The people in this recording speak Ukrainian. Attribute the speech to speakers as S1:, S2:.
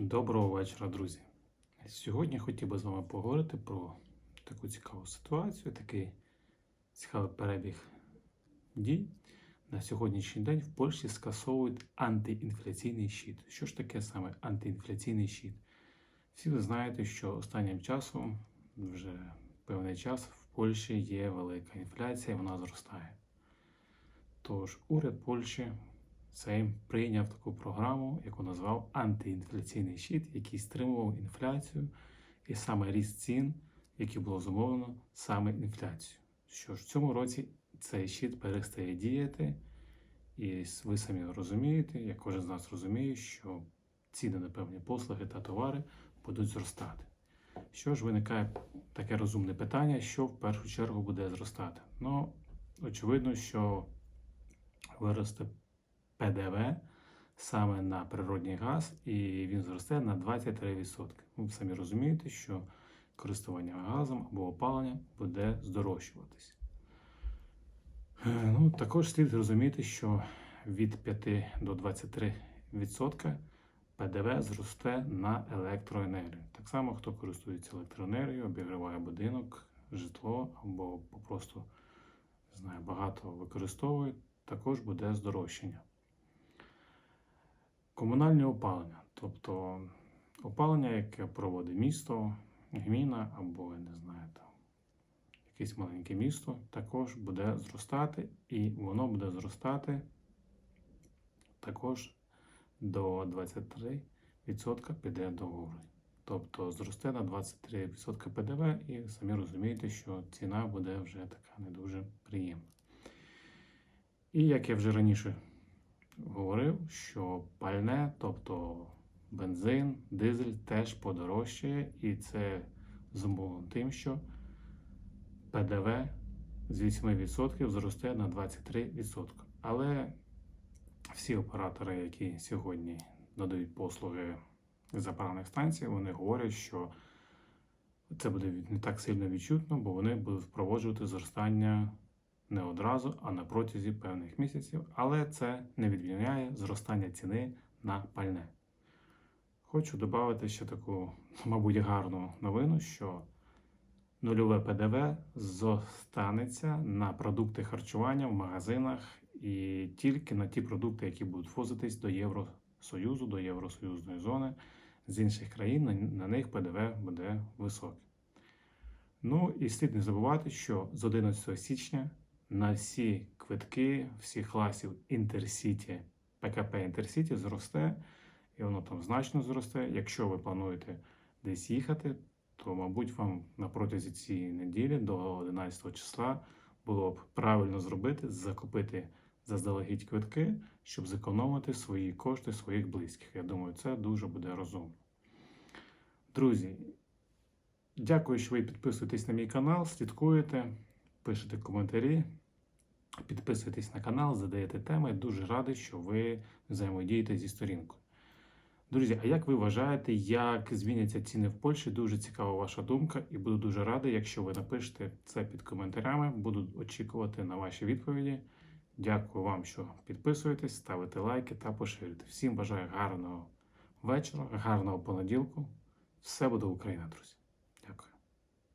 S1: Доброго вечора, друзі. Сьогодні хотів би з вами поговорити про таку цікаву ситуацію, такий цікавий перебіг дій. На сьогоднішній день в Польщі скасовують антиінфляційний щит. Що ж таке саме антиінфляційний щит? Всі ви знаєте, що останнім часом, вже певний час, в Польщі є велика інфляція, вона зростає. Тож уряд Польщі Сейм прийняв таку програму, яку назвав антиінфляційний щит, який стримував інфляцію і саме ріст цін, який було зумовлено саме інфляцією. Що ж в цьому році цей щит перестає діяти, і ви самі розумієте, як кожен з нас розуміє, що ціни на певні послуги та товари будуть зростати. Що ж виникає таке розумне питання, що в першу чергу буде зростати? Ну, очевидно, що виросте ПДВ саме на природний газ, і він зросте на 23%. Ви самі розумієте, що користування газом або опалення буде здорожчуватись. Ну, також слід розуміти, що від 5 до 23% ПДВ зросте на електроенергію. Так само, хто користується електроенергією, обігріває будинок, житло або просто знаю, багато використовує, також буде здорожчання. Комунальне опалення, тобто опалення, яке проводить місто, гміна або, не знаю, там, якесь маленьке місто, також буде зростати, і воно буде зростати також до 23% піде до гори. Тобто зросте на 23% ПДВ, і самі розумієте, що ціна буде вже така не дуже приємна. І як я вже раніше говорив, що пальне, тобто бензин, дизель теж подорожчає, і це зумовлено тим, що ПДВ з 8% зросте на 23%. Але всі оператори, які сьогодні надають послуги заправних станцій, вони говорять, що це буде не так сильно відчутно, бо вони будуть впроваджувати зростання не одразу, а на протязі певних місяців, але це не відміняє зростання ціни на пальне. Хочу додати ще таку, мабуть, гарну новину, що нульове ПДВ зостанеться на продукти харчування в магазинах і тільки на ті продукти, які будуть возитись до Євросоюзу, до Євросоюзної зони з інших країн, на, них ПДВ буде високий. Ну і слід не забувати, що з 11 січня на всі квитки всіх класів Інтерсіті, ПКП Інтерсіті зросте, і воно там значно зросте. Якщо ви плануєте десь їхати, то, мабуть, вам на протязі цієї неділі до 11 числа було б правильно зробити, закупити заздалегідь квитки, щоб зекономити свої кошти своїх близьких. Я думаю, це дуже буде розумно. Друзі, дякую, що ви підписуєтесь на мій канал, слідкуєте, пишете коментарі. Підписуйтесь на канал, задаєте теми. Дуже радий, що ви взаємодієте зі сторінкою. Друзі, а як ви вважаєте, як зміняться ціни в Польщі? Дуже цікава ваша думка, і буду дуже радий, якщо ви напишете це під коментарями. Буду очікувати на ваші відповіді. Дякую вам, що підписуєтесь, ставите лайки та поширюєте. Всім бажаю гарного вечора, гарного понеділку. Все буде Україна, друзі!